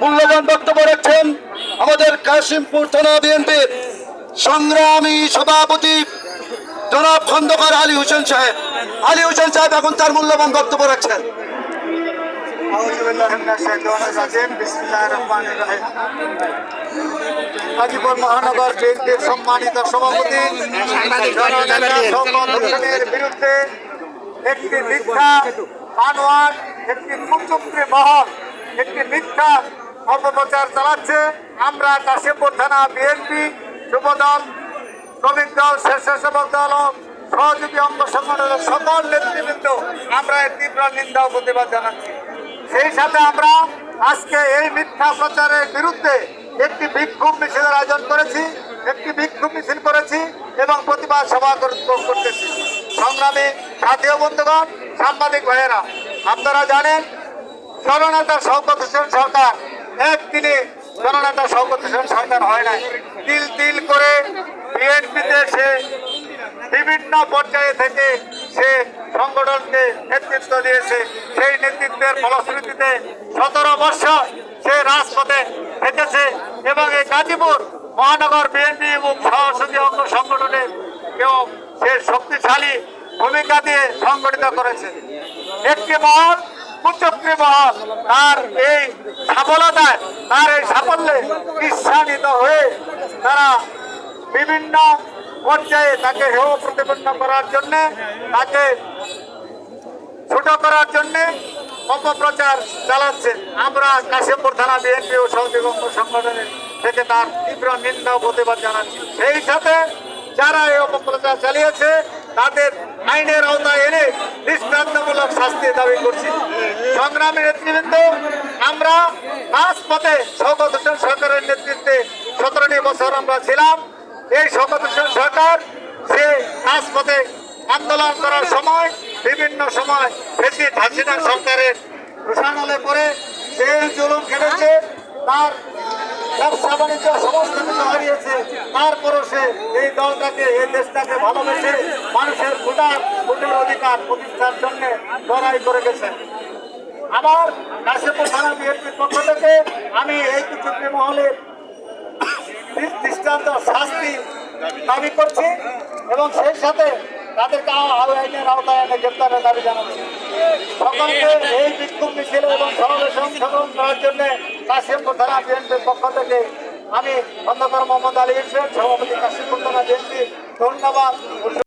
মূল্যবান বক্তব্য রাখছেন আমাদের কাশিমপুর থানা বিএনপির সংগ্রামী সভাপতি জনাব খন্দকার আলী হোসেন সাহেব। আলী হোসেন সাহেব এখন তার মূল্যবান বক্তব্য রাখছেন। গাজীপুর মহানগর বিএনপির সম্মানিত সভাপতি বিরুদ্ধে একটি মিথ্যা আনোয়ার, একটি কুচুক্তি মহল একটি মিথ্যা অপপ্রচার চালাচ্ছে। আমরা কাশিমপুর থানা বিএনপি, যুবদল, শ্রমিক দল, স্বেচ্ছাসেবক দল সহযোগী অঙ্গ সংগঠনের সকল নেতৃবৃন্দ আমরা এর তীব্র নিন্দা ও প্রতিবাদ জানাচ্ছি। সেই সাথে আমরা আজকে এই মিথ্যা প্রচারের বিরুদ্ধে একটি বিক্ষোভ মিছিলের আয়োজন করেছি, একটি বিক্ষোভ মিছিল করেছি এবং প্রতিবাদ সভা কর- করতেছি। সংগ্রামী সাথী ও বন্ধুগণ, সাংবাদিক ভাইয়েরা, আপনারা জানেন জননেতা শওকত হোসেন সরকার। এক দিনে জননেতা শওকত হোসেন সরকার হয় নাই। তিল তিল করে বিএনপিতে সে বিভিন্ন পর্যায়ে থেকে সে সংগঠনকে নেতৃত্ব দিয়েছে। সেই নেতৃত্বের ফলশ্রুতিতে সতেরো বছর সে রাজপথে থেকেছে এবং এই গাজীপুর মহানগর বিএনপি এবং সহযোগী অঙ্গ সংগঠনের কেউ সে শক্তিশালী ভূমিকা দিয়ে সংগঠিত করেছে। একটি মহল কুচক্রী মহল তার এই সফলতায়, তার এই সাফল্যে ঈর্ষান্বিত হয়ে তারা বিভিন্ন পর্যায়ে তাকে হেয় প্রতিপন্ন করার জন্য, তাকে ছোট করার জন্যে অপপ্রচার চালাচ্ছে। আমরা কাশিমপুর থানা বিএনপি ও সহযোগী সংগঠনের থেকে তার তীব্র নিন্দা প্রতিবাদ জানাচ্ছি। সেই সাথে যারা এই অপপ্রচার চালিয়েছে তাদের আইনের আওতায় এনে দৃষ্টান্তমূলক শাস্তি দাবি করছি। সংগ্রামী নেতৃবৃন্দ, আমরা রাজপথে শওকত হোসেন সরকারের নেতৃত্বে সতেরোটি বছর আমরা ছিলাম। এই শওকত হোসেন সরকার সে রাজপথে আন্দোলন করার সময়, বিভিন্ন সময় বেশি হাসিনা সরকারের ঘোষণালে পরে জেল জুলুম খেটেছে তার ব্যবসা বাণিজ্য সমস্ত কিছু হারিয়েছে। তারপরও সে এই দলটাকে, এই দেশটাকে ভালোবেসে মানুষের ভোটার ভোটের অধিকার প্রতিষ্ঠার জন্য লড়াই করে গেছে। আমার কাশিমপুর থানা বিএনপির পক্ষ থেকে আমি এই কুচুক্রি মহলের দৃষ্টান্ত শাস্তি দাবি করছি এবং সেই সাথে তাদেরকে আইনের আওতায় এনে গ্রেপ্তারের দাবি জানাচ্ছি। সকলকে এই বিক্ষোভ মিছিল এবং সমাবেশে অংশগ্রহণ করার জন্য কাশিমপুর থানা বিএনপির পক্ষ থেকে আমি খন্দকার মোহাম্মদ আলী ইরফেন, সভাপতি কাশিমপুর থানা বিএনপি ধন্যবাদ।